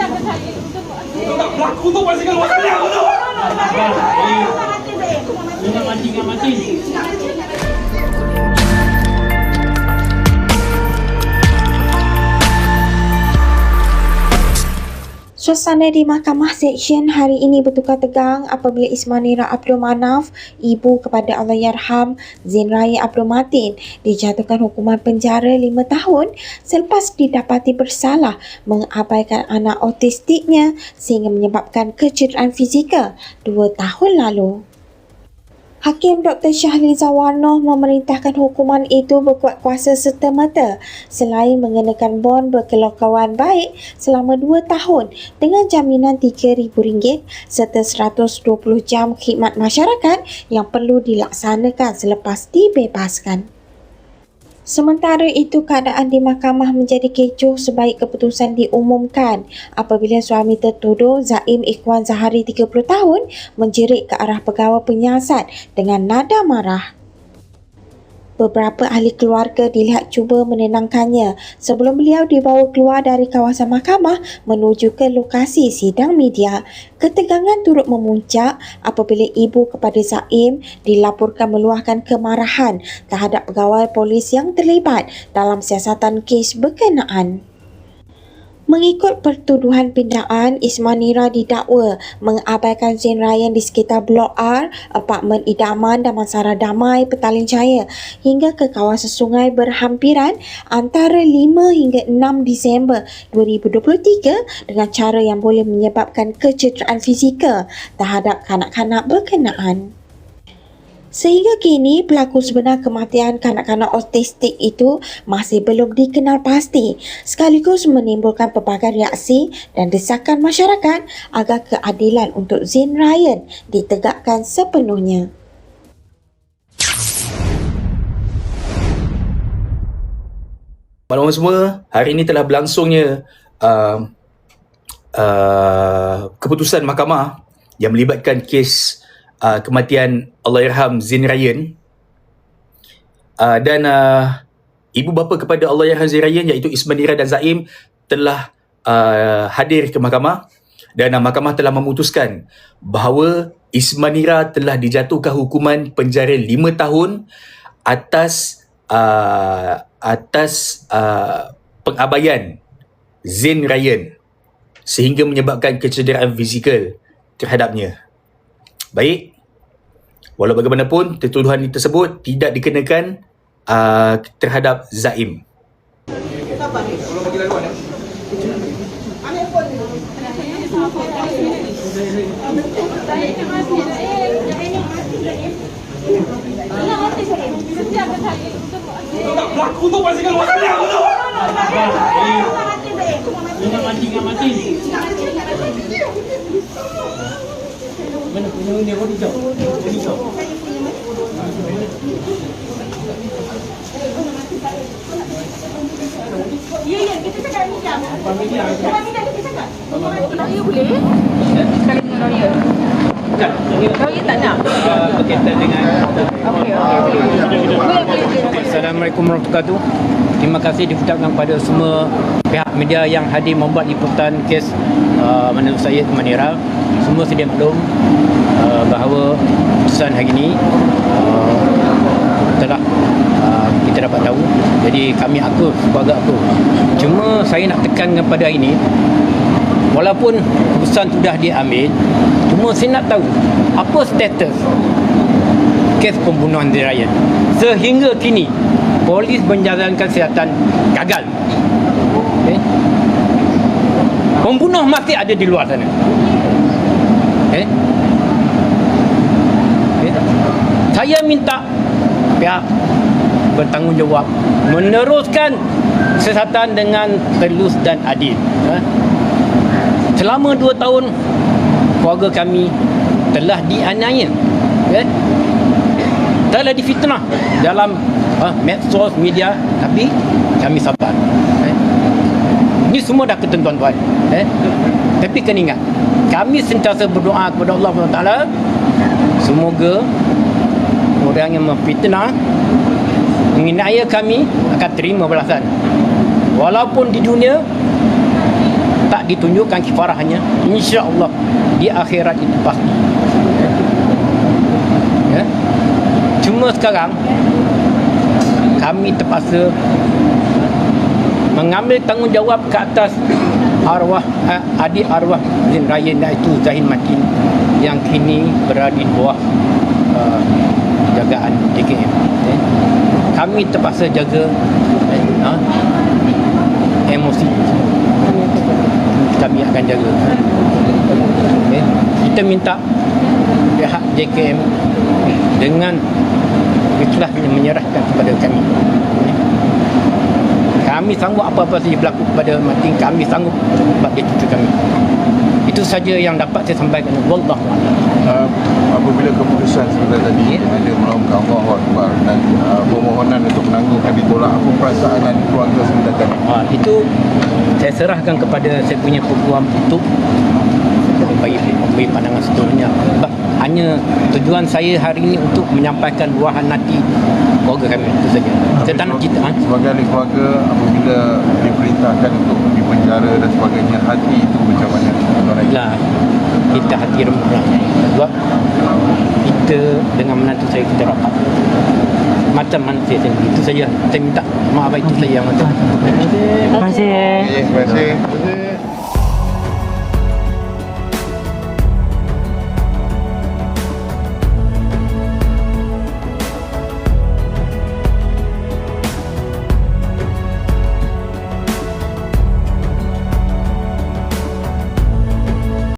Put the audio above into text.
Kau tak berlaku tu pastikan luar sana aku tu. Jangan mancing, jangan mancing. Suasana di Mahkamah Seksyen hari ini bertukar tegang apabila Ismanira Abdul Manaf, ibu kepada Allahyarham Zain Raya Abdul Matin, dijatuhkan hukuman penjara 5 tahun selepas didapati bersalah mengabaikan anak autistiknya sehingga menyebabkan kecederaan fizikal 2 tahun lalu. Hakim Dr. Syahliza Warnoh memerintahkan hukuman itu berkuat kuasa serta-merta selain mengenakan bon berkelakuan baik selama 2 tahun dengan jaminan RM3,000 serta 120 jam khidmat masyarakat yang perlu dilaksanakan selepas dibebaskan. Sementara itu, keadaan di mahkamah menjadi kecoh sebaik keputusan diumumkan apabila suami tertuduh Zaim Ikhwan Zahari 30 tahun menjerit ke arah pegawai penyiasat dengan nada marah. Beberapa ahli keluarga dilihat cuba menenangkannya sebelum beliau dibawa keluar dari kawasan mahkamah menuju ke lokasi sidang media. Ketegangan turut memuncak apabila ibu kepada Zaim dilaporkan meluahkan kemarahan terhadap pegawai polis yang terlibat dalam siasatan kes berkenaan. Mengikut pertuduhan pindaan, Ismanira didakwa mengabaikan Zain Ryan di sekitar Blok R, apartmen idaman Damansara Damai, Petaling Jaya hingga ke kawasan sungai berhampiran antara 5 hingga 6 Disember 2023 dengan cara yang boleh menyebabkan kecederaan fizikal terhadap kanak-kanak berkenaan. Sehingga kini, pelaku sebenar kematian kanak-kanak autistik itu masih belum dikenal pasti sekaligus menimbulkan pelbagai reaksi dan desakan masyarakat agar keadilan untuk Zain Ryan ditegakkan sepenuhnya. Maklumat semua, hari ini telah berlangsungnya uh, uh, keputusan mahkamah yang melibatkan kes uh, kematian Allahyarham Zain Ryan uh, dan uh, ibu bapa kepada Allahyarham Zain Ryan iaitu Ismanira dan Zaim telah uh, hadir ke mahkamah dan uh, mahkamah telah memutuskan bahawa Ismanira telah dijatuhkan hukuman penjara 5 tahun atas uh, atas uh, pengabaian Zain Ryan sehingga menyebabkan kecederaan fizikal terhadapnya. Baik. Walau bagaimanapun, tuduhan tersebut tidak dikenakan uh, terhadap Zaim. Tu pastikan. Jangan mancing, jangan mancing. Mana punya ni kau hijau? Hijau. Ya, ya, kita cakap. Familia. Kalau tidak kita cakap. Lawyer boleh? Sekali dengan lawyer. Bukan. Lawyer tak nak? Berkaitan dengan Okey, okey, boleh. Boleh, boleh, boleh. Assalamualaikum warahmatullahi wabarakatuh. Terima kasih diucapkan kepada semua pihak media yang hadir membuat liputan kes uh, Manil Syed Manira. Semua sedia maklum uh, bahawa keputusan hari ini uh, telah uh, kita dapat tahu. Jadi kami aku sebagai aku. Cuma saya nak tekankan pada hari ini walaupun keputusan sudah diambil cuma saya nak tahu apa status kes pembunuhan Ryan. Sehingga kini, polis menjalankan siasatan gagal. Okay. Pembunuh masih ada di luar sana. Okay. Saya minta pihak bertanggungjawab meneruskan siasatan dengan telus dan adil. Ha? Selama dua tahun, keluarga kami telah dianiaya. Okay telah difitnah dalam uh, medsos media tapi kami sabar eh. ini semua dah ketentuan Tuhan eh. Tapi kena ingat kami sentiasa berdoa kepada Allah SWT semoga orang yang memfitnah menginaya kami akan terima balasan. Walaupun di dunia tak ditunjukkan kifarahnya insya-Allah di akhirat itu pasti. Ya. Cuma sekarang kami terpaksa mengambil tanggungjawab ke atas arwah eh, adik arwah Zin Raya iaitu Zahin Matin yang kini berada di bawah uh, jagaan JKM eh. kami terpaksa jaga eh, ha, emosi kami akan jaga okay. kita minta pihak JKM dengan ikhlas menyerahkan kepada kami kami sanggup apa-apa saja berlaku kepada mati kami sanggup buat dia cucu kami. Itu saja yang dapat saya sampaikan. Wallah uh, apabila keputusan sebenarnya tadi ada melakukan Allah Akbar dan uh, permohonan untuk menanggungkan ditolak apa perasaan dan keluarga sebenarnya tadi? Ha, itu saya serahkan kepada saya punya peguam untuk bagi, bagi pandangan seterusnya hanya tujuan saya hari ini untuk menyampaikan luahan hati keluarga kami itu saja. Saya tak nak cerita ha? sebagai ahli keluarga apabila diperintahkan untuk dipenjara dan sebagainya hati itu macam mana? Lah kita hati remuk lah. Sebab kita dengan menantu saya kita rapat. Macam manusia sendiri itu saja. Saya minta maaf itu saja yang macam Terima kasih. Terima kasih